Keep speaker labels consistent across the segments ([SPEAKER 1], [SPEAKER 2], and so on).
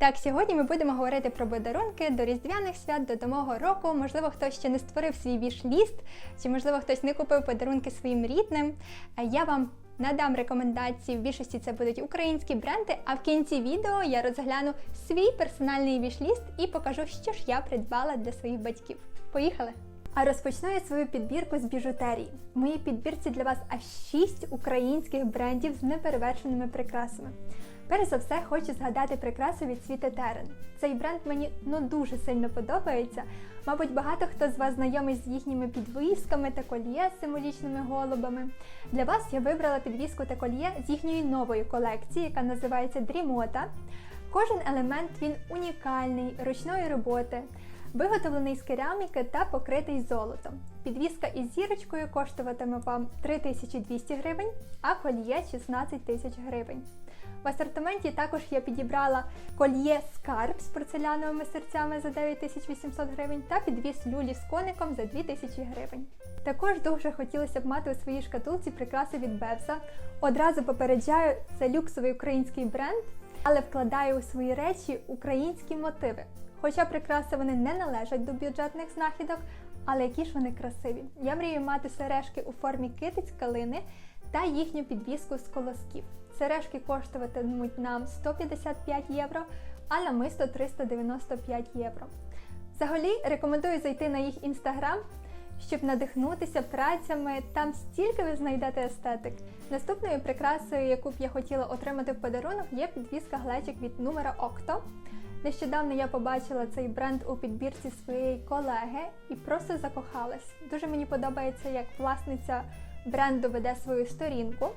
[SPEAKER 1] Так, сьогодні ми будемо говорити про подарунки до різдвяних свят, до нового року. Можливо, хтось ще не створив свій віш-ліст, чи можливо хтось не купив подарунки своїм рідним. Я вам надам рекомендації. В більшості це будуть українські бренди. А в кінці відео я розгляну свій персональний віш-ліст і покажу, що ж я придбала для своїх батьків. Поїхали! А розпочну я свою підбірку з біжутерії. В моїй підбірці для вас аж 6 українських брендів з неперевершеними прикрасами. Перш за все, хочу згадати прикрасу від світи Терен. Цей бренд мені ну дуже сильно подобається. Мабуть, багато хто з вас знайомий з їхніми підвісками та кольє з символічними голубами. Для вас я вибрала підвіску та кольє з їхньої нової колекції, яка називається Дрімота. Кожен елемент він унікальний, ручної роботи, виготовлений з кераміки та покритий золотом. Підвіска із зірочкою коштуватиме вам 3200 гривень, а кольє 16 тисяч гривень. В асортименті також я підібрала кольє скарб з порцеляновими серцями за 9800 гривень та підвіс люлі з коником за 2000 гривень. Також дуже хотілося б мати у своїй шкатулці прикраси від Бевса. Одразу попереджаю, це люксовий український бренд, але вкладає у свої речі українські мотиви. Хоча прикраси вони не належать до бюджетних знахідок, але які ж вони красиві. Я мрію мати сережки у формі китиць калини та їхню підвіску з колосків. Сережки коштуватимуть нам 155 євро, а намисто 395 євро. Взагалі рекомендую зайти на їх інстаграм, щоб надихнутися працями. Там стільки ви знайдете естетик. Наступною прикрасою, яку б я хотіла отримати в подарунок, є підвіска глечик від Numero Octo. Нещодавно я побачила цей бренд у підбірці своєї колеги і просто закохалась. Дуже мені подобається, як власниця бренду веде свою сторінку.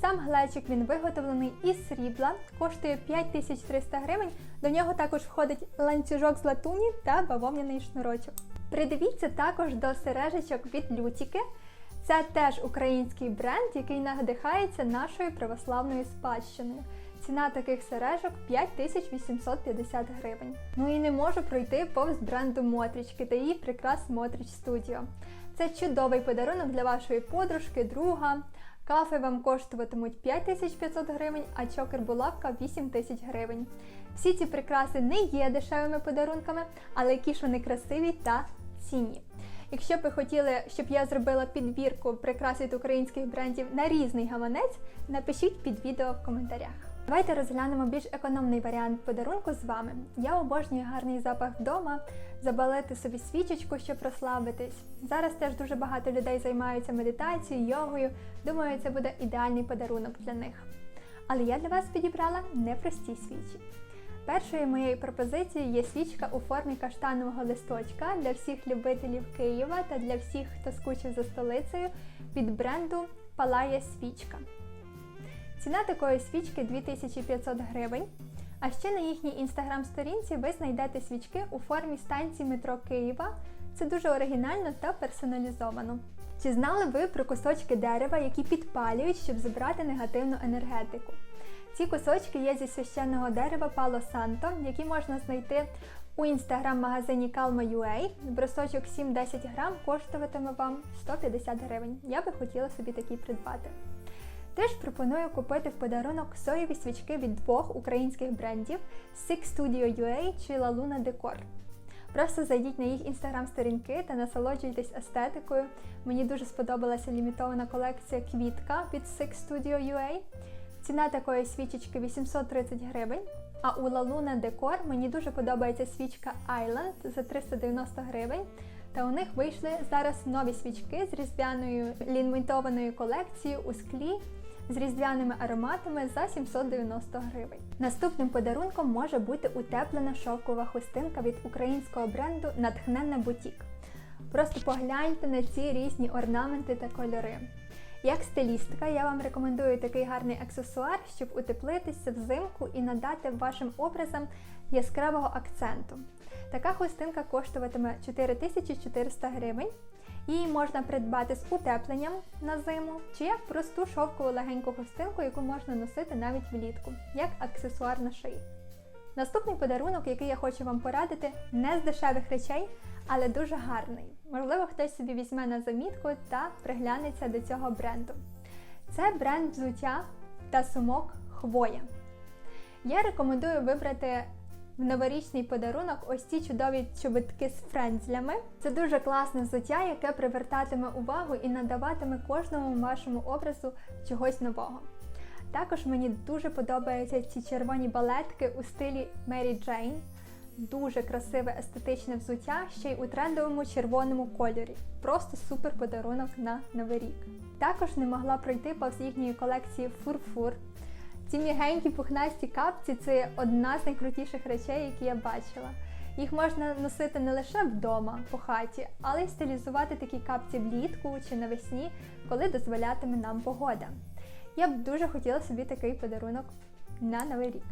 [SPEAKER 1] Сам глечик він виготовлений із срібла, коштує 5300 гривень. До нього також входить ланцюжок з латуні та бавовняний шнурочок. Придивіться також до сережечок від Лютіки. Це теж український бренд, який надихається нашою православною спадщиною. Ціна таких сережок 5850 гривень. Ну і не можу пройти повз бренду Мотрічки та її прикрас Мотріч Studio. Це чудовий подарунок для вашої подружки, друга. Кафи вам коштуватимуть 5500 гривень, а чокер-булавка 8000 гривень. Всі ці прикраси не є дешевими подарунками, але які ж вони красиві та цінні. Якщо б ви хотіли, щоб я зробила підбірку прикрас від українських брендів на різний гаманець, напишіть під відео в коментарях. Давайте розглянемо більш економний варіант подарунку з вами. Я обожнюю гарний запах вдома, забалити собі свічечку, щоб розслабитись. Зараз теж дуже багато людей займаються медитацією, йогою. Думаю, це буде ідеальний подарунок для них. Але я для вас підібрала непрості свічі. Першою моєю пропозицією є свічка у формі каштанового листочка для всіх любителів Києва та для всіх, хто скучив за столицею від бренду Палає свічка. Ціна такої свічки 2500 гривень. А ще на їхній інстаграм-сторінці ви знайдете свічки у формі станції метро Києва. Це дуже оригінально та персоналізовано. Чи знали ви про кусочки дерева, які підпалюють, щоб забрати негативну енергетику? Ці кусочки є зі священного дерева Пало Санто, які можна знайти у інстаграм-магазині Calma.ua. Брусочок 7-10 грам коштуватиме вам 150 гривень. Я би хотіла собі такий придбати. Теж пропоную купити в подарунок соєві свічки від двох українських брендів Six Studio UA чи La Luna Decor. Просто зайдіть на їх інстаграм-сторінки та насолоджуйтесь естетикою. Мені дуже сподобалася лімітована колекція квітка від Six Studio UA. Ціна такої свічечки 830 гривень. А у La Luna Decor мені дуже подобається свічка Island за 390 гривень. Та у них вийшли зараз нові свічки з різдвяною лімітованою колекцією у склі з різдвяними ароматами за 790 гривень. Наступним подарунком може бути утеплена шовкова хустинка від українського бренду Натхненна Бутік. Просто погляньте на ці різні орнаменти та кольори. Як стилістка, я вам рекомендую такий гарний аксесуар, щоб утеплитися взимку і надати вашим образам яскравого акценту. Така хустинка коштуватиме 4400 гривень. Її можна придбати з утепленням на зиму, чи як просту шовкову легеньку хустинку, яку можна носити навіть влітку, як аксесуар на шиї. Наступний подарунок, який я хочу вам порадити, не з дешевих речей, але дуже гарний. Можливо, хтось собі візьме на замітку та приглянеться до цього бренду. Це бренд взуття та сумок Хвоя. Я рекомендую вибрати в новорічний подарунок ось ці чудові чобітки з френзлями. Це дуже класне взуття, яке привертатиме увагу і надаватиме кожному вашому образу чогось нового. Також мені дуже подобаються ці червоні балетки у стилі Мері Джейн. Дуже красиве естетичне взуття, ще й у трендовому червоному кольорі. Просто супер подарунок на Новий рік. Також не могла пройти повз їхньої колекції Фурфур. Ці м'ягенькі пухнасті капці це одна з найкрутіших речей, які я бачила. Їх можна носити не лише вдома по хаті, але й стилізувати такі капці влітку чи навесні, коли дозволятиме нам погода. Я б дуже хотіла собі такий подарунок на Новий рік.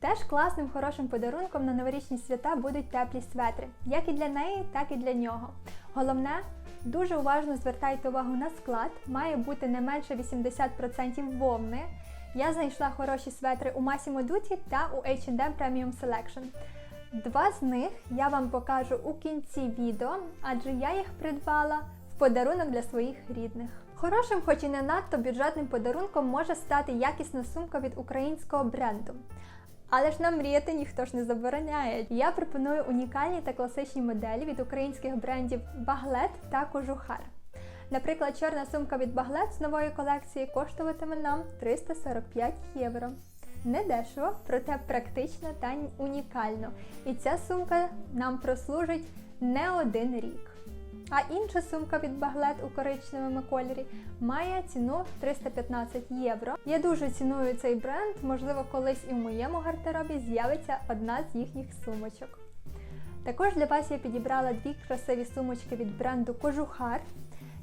[SPEAKER 1] Теж класним хорошим подарунком на новорічні свята будуть теплі светри, як і для неї, так і для нього. Головне, дуже уважно звертайте увагу на склад, має бути не менше 80% вовни. Я знайшла хороші светри у Massimo Dutti та у H&M Premium Selection. Два з них я вам покажу у кінці відео, адже я їх придбала в подарунок для своїх рідних. Хорошим, хоч і не надто бюджетним подарунком може стати якісна сумка від українського бренду. Але ж нам мріяти ніхто ж не забороняє. Я пропоную унікальні та класичні моделі від українських брендів Баглет та Кожухар. Наприклад, чорна сумка від Баглет з нової колекції коштуватиме нам 345 євро. Не дешево, проте практично та унікально. І ця сумка нам прослужить не один рік. А інша сумка від Баглет у коричневому кольорі має ціну 315 євро. Я дуже ціную цей бренд, можливо, колись і в моєму гардеробі з'явиться одна з їхніх сумочок. Також для вас я підібрала дві красиві сумочки від бренду Кожухар.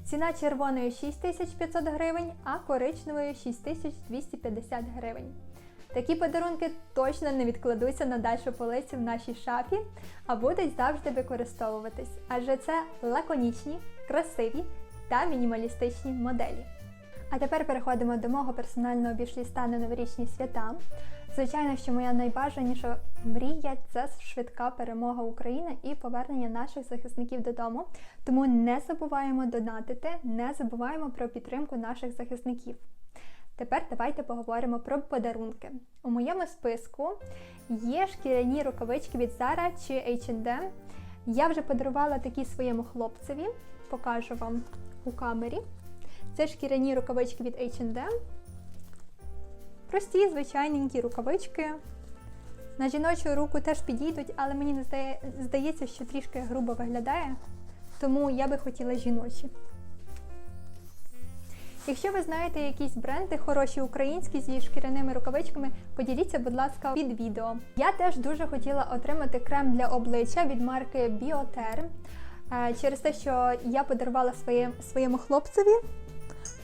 [SPEAKER 1] Ціна червоної 6500 гривень, а коричневої 6250 гривень. Такі подарунки точно не відкладуться на дальшу полицю в нашій шафі, а будуть завжди використовуватись, адже це лаконічні, красиві та мінімалістичні моделі. А тепер переходимо до мого персонального бішліста на новорічні свята. Звичайно, що моя найбажаніша мрія це швидка перемога України і повернення наших захисників додому. Тому не забуваємо донатити, не забуваємо про підтримку наших захисників. Тепер давайте поговоримо про подарунки. У моєму списку є шкіряні рукавички від Zara чи H&M. Я вже подарувала такі своєму хлопцеві, покажу вам у камері. Це шкіряні рукавички від H&M. Прості, звичайненькі рукавички. На жіночу руку теж підійдуть, але мені здається, що трішки грубо виглядає, тому я би хотіла жіночі. Якщо ви знаєте якісь бренди, хороші українські зі шкіряними рукавичками, поділіться, будь ласка, під відео. Я теж дуже хотіла отримати крем для обличчя від марки. Е, Через те, що я подарувала своє, своєму хлопцеві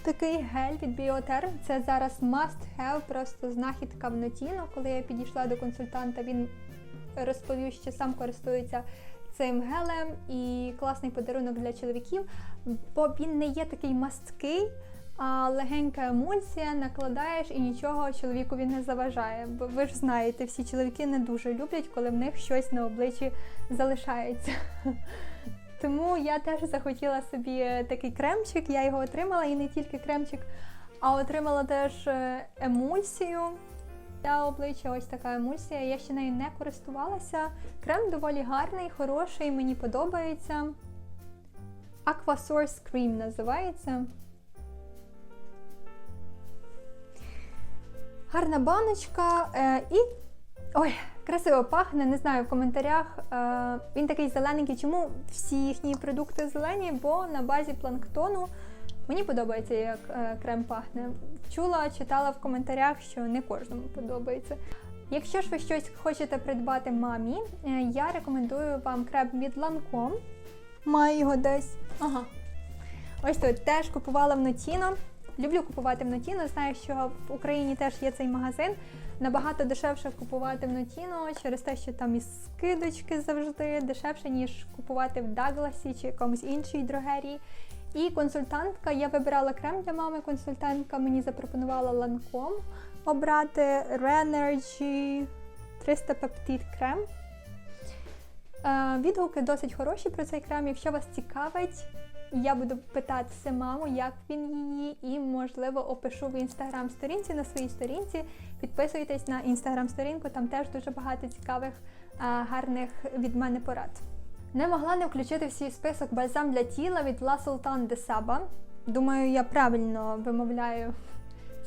[SPEAKER 1] такий гель від Bioterm. Це зараз must have, просто знахідка в Notino. Коли я підійшла до консультанта, він розповів, що сам користується цим гелем і класний подарунок для чоловіків, бо він не є такий масткий, а легенька емульсія, накладаєш і нічого чоловікові не заважає. Бо ви ж знаєте, всі чоловіки не дуже люблять, коли в них щось на обличчі залишається. Тому я теж захотіла собі такий кремчик, я його отримала і не тільки кремчик, а отримала теж е, емульсію для обличчя. Ось така емульсія. Я ще нею не користувалася. Крем доволі гарний, хороший, мені подобається. Aqua Source Cream називається. Гарна баночка е, і. Ой, красиво пахне, не знаю в коментарях. Е, він такий зелененький. Чому всі їхні продукти зелені? Бо на базі планктону мені подобається, як е, крем пахне. Чула, читала в коментарях, що не кожному подобається. Якщо ж ви щось хочете придбати мамі, е, я рекомендую вам крем від Lancome. Маю його десь. Ага. Ось тут теж купувала в Notino. Люблю купувати в знаю, що в Україні теж є цей магазин. Набагато дешевше купувати в Notino через те, що там і скидочки завжди дешевше, ніж купувати в Дагласі чи якомусь іншій дрогерії. І консультантка, я вибирала крем для мами. Консультантка мені запропонувала Lancome обрати Renergy 300 пептид крем. Е, Відгуки досить хороші про цей крем. Якщо вас цікавить, Я буду питатися маму, як він її, і, можливо, опишу в інстаграм-сторінці на своїй сторінці. Підписуйтесь на інстаграм-сторінку, там теж дуже багато цікавих, гарних від мене порад. Не могла не включити в свій список бальзам для тіла від La Sultan de Saba. Думаю, я правильно вимовляю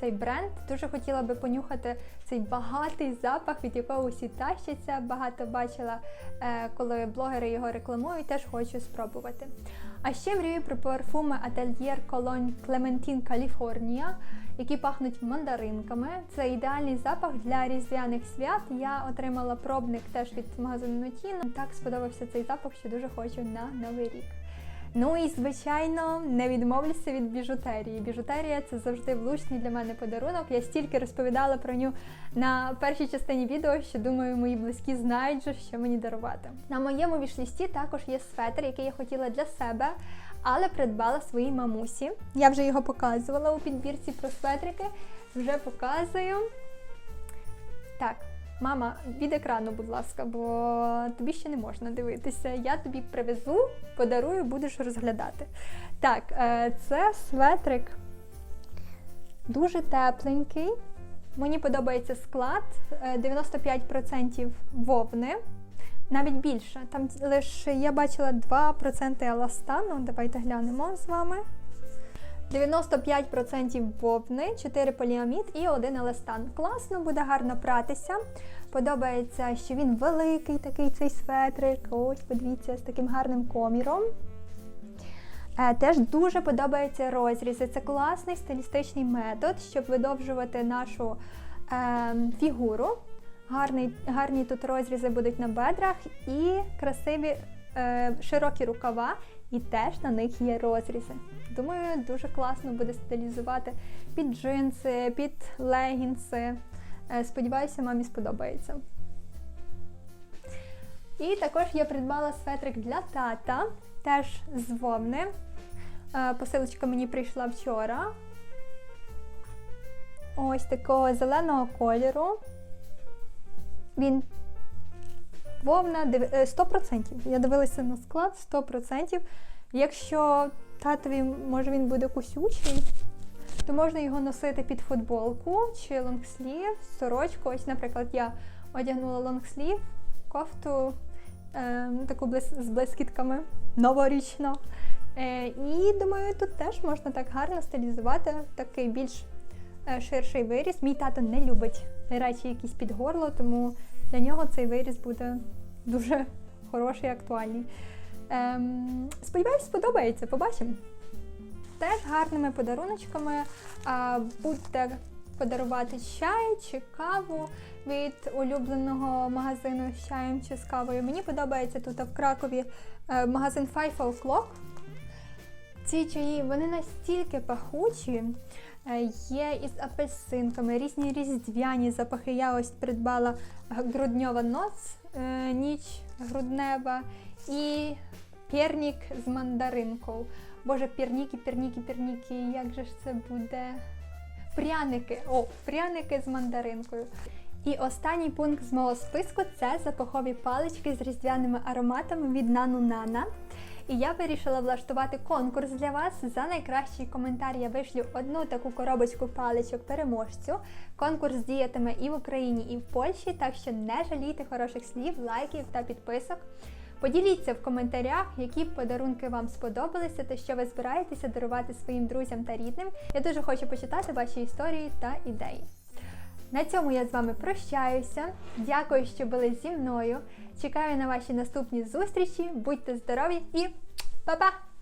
[SPEAKER 1] цей бренд. Дуже хотіла би понюхати цей багатий запах, від якого усі тащаться. Багато бачила, е, коли блогери його рекламують, теж хочу спробувати. А ще мрію про парфуми Atelier Cologne Clementine California, які пахнуть мандаринками. Це ідеальний запах для різдвяних свят. Я отримала пробник теж від магазину Notino. Так сподобався цей запах, що дуже хочу на новий рік. Ну і звичайно, не відмовлюся від біжутерії. Біжутерія це завжди влучний для мене подарунок. Я стільки розповідала про нього на першій частині відео, що думаю, мої близькі знають, же, що мені дарувати. На моєму вішлісті також є светр, який я хотіла для себе, але придбала своїй мамусі. Я вже його показувала у підбірці про светрики. Вже показую. Так, Мама, від екрану, будь ласка, бо тобі ще не можна дивитися. Я тобі привезу, подарую, будеш розглядати. Так, е, це светрик дуже тепленький. Мені подобається склад е, 95% вовни, навіть більше. Там лише я бачила 2% еластану. Давайте глянемо з вами. 95% вовни, 4 поліамід і 1 еластан. Класно, буде гарно пратися. Подобається, що він великий, такий цей светрик. Ось, подивіться, з таким гарним коміром. Е, Теж дуже подобаються розрізи. Це класний стилістичний метод, щоб видовжувати нашу е, фігуру. Гарний, гарні тут розрізи будуть на бедрах і красиві е, широкі рукава, і теж на них є розрізи. Думаю, дуже класно буде стилізувати під джинси, під легінси. Е, Сподіваюся, мамі сподобається. І також я придбала светрик для тата, теж з вовни. Е, Посилочка мені прийшла вчора. Ось такого зеленого кольору. Він вовна е, 100%. Я дивилася на склад 100%. Якщо татові, може він буде кусючий, то можна його носити під футболку чи лонгслів, сорочку. Ось, наприклад, я одягнула лонгслів, кофту е, таку блис- з блискітками новорічно. Е, і думаю, тут теж можна так гарно стилізувати такий більш е, ширший виріс. Мій тато не любить речі якісь під горло, тому для нього цей виріс буде дуже хороший і актуальний. Ем, сподіваюсь, сподобається, побачимо. Теж гарними подаруночками а, будьте подарувати чай чи каву від улюбленого магазину з чаєм чи з кавою. Мені подобається тут в Кракові е, магазин Five O'Clock. Ці чаї вони настільки пахучі, є із апельсинками, різні різдвяні запахи. Я ось придбала грудньова ноц, е, ніч груднева і пернік з мандаринкою. Боже, пірніки, пірніки, пірніки, як же ж це буде? Пряники. О, пряники з мандаринкою. І останній пункт з мого списку це запахові палички з різдвяними ароматами від Нану Нана. І я вирішила влаштувати конкурс для вас. За найкращий коментар я вишлю одну таку коробочку паличок переможцю. Конкурс діятиме і в Україні, і в Польщі, так що не жалійте хороших слів, лайків та підписок. Поділіться в коментарях, які подарунки вам сподобалися та що ви збираєтеся дарувати своїм друзям та рідним. Я дуже хочу почитати ваші історії та ідеї. На цьому я з вами прощаюся. Дякую, що були зі мною. Чекаю на ваші наступні зустрічі. Будьте здорові і па-па!